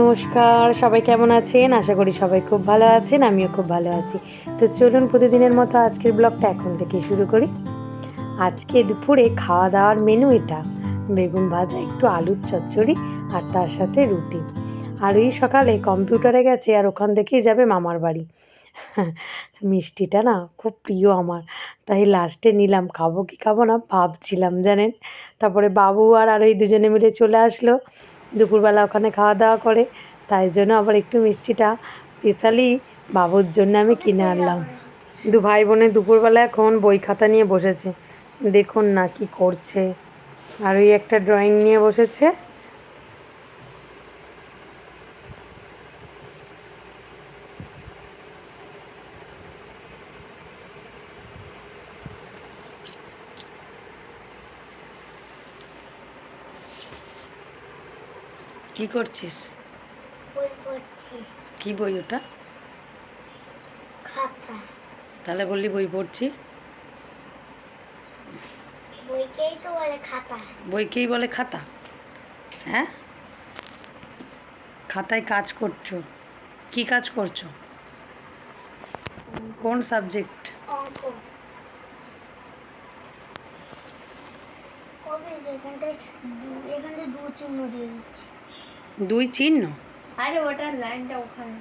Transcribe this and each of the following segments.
নমস্কার, সবাই কেমন আছেন? আশা করি সবাই খুব ভালো আছেন, আমিও খুব ভালো আছি। তো চলুন প্রতিদিনের মতো আজকের ব্লগটা এখন থেকে শুরু করি। আজকে দুপুরে খাওয়া দাওয়ার মেনু এটা, বেগুন ভাজা, একটু আলুর চচ্চড়ি আর তার সাথে রুটি। আর ওই সকালে কম্পিউটারে গেছে আর ওখান থেকেই যাবে মামার বাড়ি। মিষ্টিটা না খুব প্রিয় আমার, তাই লাস্টে নিলাম। খাব কি খাব না ভাবছিলাম, জানেন? তারপরে বাবু আর আর ওই দুজনে মিলে চলে আসলো। দুপুরবেলা ওখানে খাওয়া দাওয়া করে, তাই জন্য আবার একটু মিষ্টিটা স্পেশালি বাবুর জন্য আমি কিনে আনলাম। দু ভাই বোনে দুপুরবেলা এখন বই খাতা নিয়ে বসেছে। দেখুন না কি করছে। আর ওই একটা ড্রয়িং নিয়ে বসেছে। কি করছিস? বই পড়ছি। কি বই ওটা? খাতা। তাহলে বললি বই পড়ছি। বইকেই তো বলে খাতা। বইকেই বলে খাতা? হ্যাঁ? খাতায় কাজ করছ। কি কাজ করছ? কোন সাবজেক্ট? অঙ্ক। অফিস এখানটায় এখানটায় দু চিহ্ন দিয়ে দিচ্ছি। দুই চিহ্ন। আরে ওটার লাইনটা ওখানে।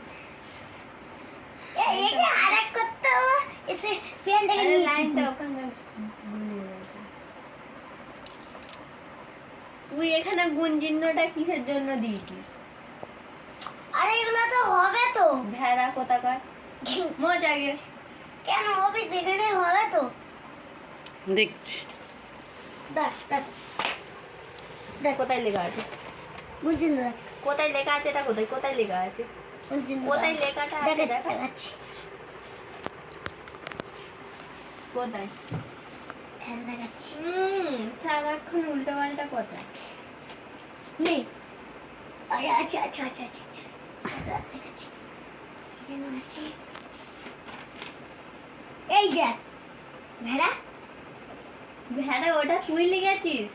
হবে তুই এখানে গুণ চিহ্নটা কিসের জন্য দিয়েছিস? আরে এগুলো তো হবে তো। ভেড়া কোথাকার? মোচ আগে কেন অফিস এখানে হবে তো। দেখছি। দেখ দেখ দেখ কোথায় লেখা আছে। বুঝছেন দেখ কোথায় লেখা আছে এটা কোথায় কোথায় লেখা আছে বুঝছেন কোথায় লেখাটা আছে দেখাচ্ছি দেখা দেখাচ্ছি কোথায় দেখাচ্ছি হুম সারাক্ষণ উল্টো পাল্টা কথা নেই আরে আচ্ছা আচ্ছা আচ্ছা আচ্ছা দেখাচ্ছি এই যেন আছে এই দেখ ভেড়া ভেড়া ওটা তুই লিখেছিস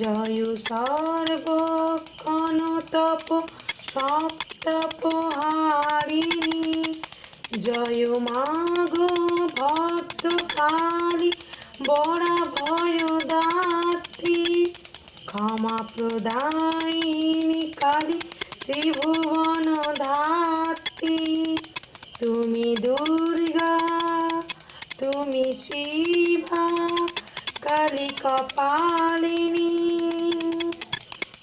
জয় সর্বক্ষণ তপ সপ্তপ হারিণী জয় মাগ ভক্তকালী বড়া ক্ষমা প্রদায়িনী কালী ত্রিভুবন ধাত্রী। তুমি দুর্গা, তুমি শিবা, কালী কপালিনী।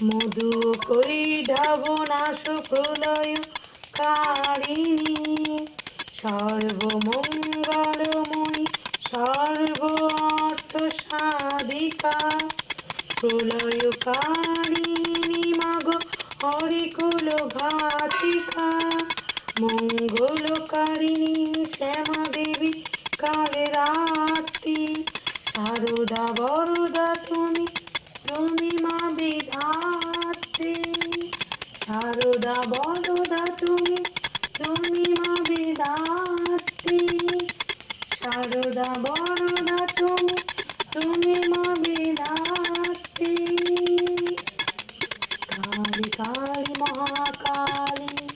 মধু কৈঢব নাশ প্রলয় কারিণী সর্বমঙ্গলময়ী, সর্ব অর্থ সাধিকা। প্রলয়কারিণী মাগ হরিকুল ঘাতিকা মঙ্গলকারিণী শ্যামা দেবী কালে রাত্রি। সারদা বরদা তুমি তুমি মা বিধাত্রী। সারদা বরদা তুমি তুমি মা বিধাত্রী। সারদা বরদা তুমি তুমি काली काली महाकाली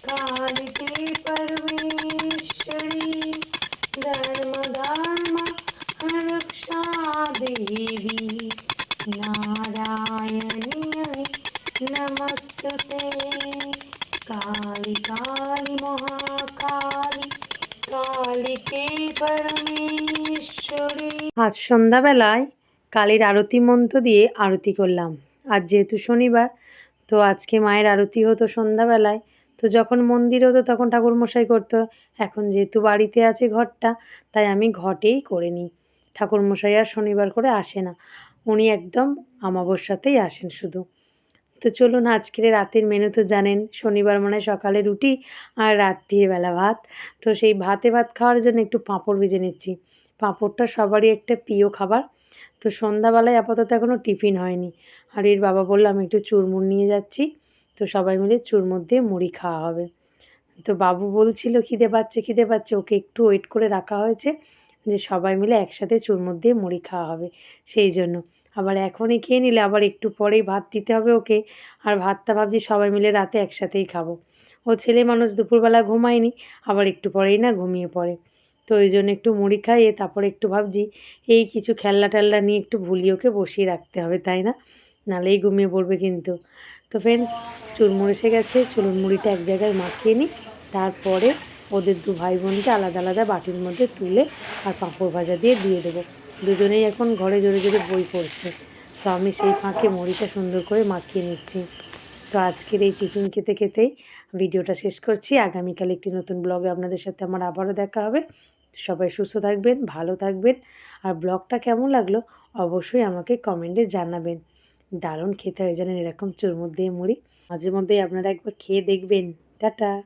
काली के परमेश्वरी धर्म धर्म रक्षा देवी नारायणी नमस्ते काली काली महाकाली काली के परमेश्वरी আজ সন্ধ্যাবেলায় কালীর আরতি মন্ত্র দিয়ে আরতি করলাম আর যেহেতু শনিবার তো আজকে মায়ের আরতি হতো সন্ধ্যাবেলায়। তো যখন মন্দির হতো তখন ঠাকুরমশাই করতো, এখন যেহেতু বাড়িতে আছে ঘরটা, তাই আমি ঘটেই করে নিই। ঠাকুরমশাই আর শনিবার করে আসে না, উনি একদম আমাবস্যাতেই আসেন শুধু। তো চলুন আজকের রাতের মেনু তো জানেন, শনিবার মানে সকালে রুটি আর রাত্রিবেলা ভাত। তো সেই ভাতে ভাত খাওয়ার জন্য একটু পাঁপড় ভেজে নিচ্ছি। পাঁপড়টা সবারই একটা প্রিয় খাবার। তো সন্ধ্যাবেলায় আপাতত এখনও টিফিন হয়নি। আর এর বাবা বলল, আমি একটু চুরমুর নিয়ে যাচ্ছি। তো সবাই মিলে চুরমুর দিয়ে মুড়ি খাওয়া হবে। তো বাবু বলছিল, খিদে পাচ্ছে খিদে পাচ্ছে। ওকে একটু ওয়েট করে রাখা হয়েছে যে সবাই মিলে একসাথে চুরমুর দিয়ে মুড়ি খাওয়া হবে। সেই জন্য আবার এখনই খেয়ে নিলে আবার একটু পরেই ভাত দিতে হবে ওকে। আর ভাতটা ভাবছি সবাই মিলে রাতে একসাথেই খাব। ও ছেলে মানুষ দুপুরবেলা ঘুমায়নি, আবার একটু পরেই না ঘুমিয়ে পড়ে। তো ওই জন্য একটু মুড়ি খাইয়ে তারপরে একটু ভাবছি, এই কিছু খেলনা টেলনা নিয়ে একটু ভুলিয়ে ওকে বসিয়ে রাখতে হবে, তাই না? নালেই ঘুমিয়ে পড়বে কিন্তু। তো ফ্রেন্ডস চুরমুড় এসে গেছে চুরুর মুড়িটা এক জায়গায় মাখিয়ে নিই, তারপরে ওদের দু ভাই বোনকে আলাদা আলাদা বাটির মধ্যে তুলে আর পাঁপড় ভাজা দিয়ে দিয়ে দেবো। দুজনেই এখন ঘরে জোরে জোরে বই পড়ছে। তো আমি সেই ফাঁকে মুড়িটা সুন্দর করে মাখিয়ে নিচ্ছি। তো আজকের এই টিফিন খেতে খেতেই ভিডিওটা শেষ করছি। আগামীকাল একটি নতুন ব্লগে আপনাদের সাথে আমার আবারও দেখা হবে। সবাই সুস্থ থাকবেন, ভালো থাকবেন। আর ব্লগটা কেমন লাগল অবশ্যই আমাকে কমেন্টে জানাবেন। দারুণ খেতে হয় জানেন এরকম চুরমুর দিয়ে মুড়ি। মাঝে মধ্যেই আপনারা একবার খেয়ে দেখবেন। টাটা।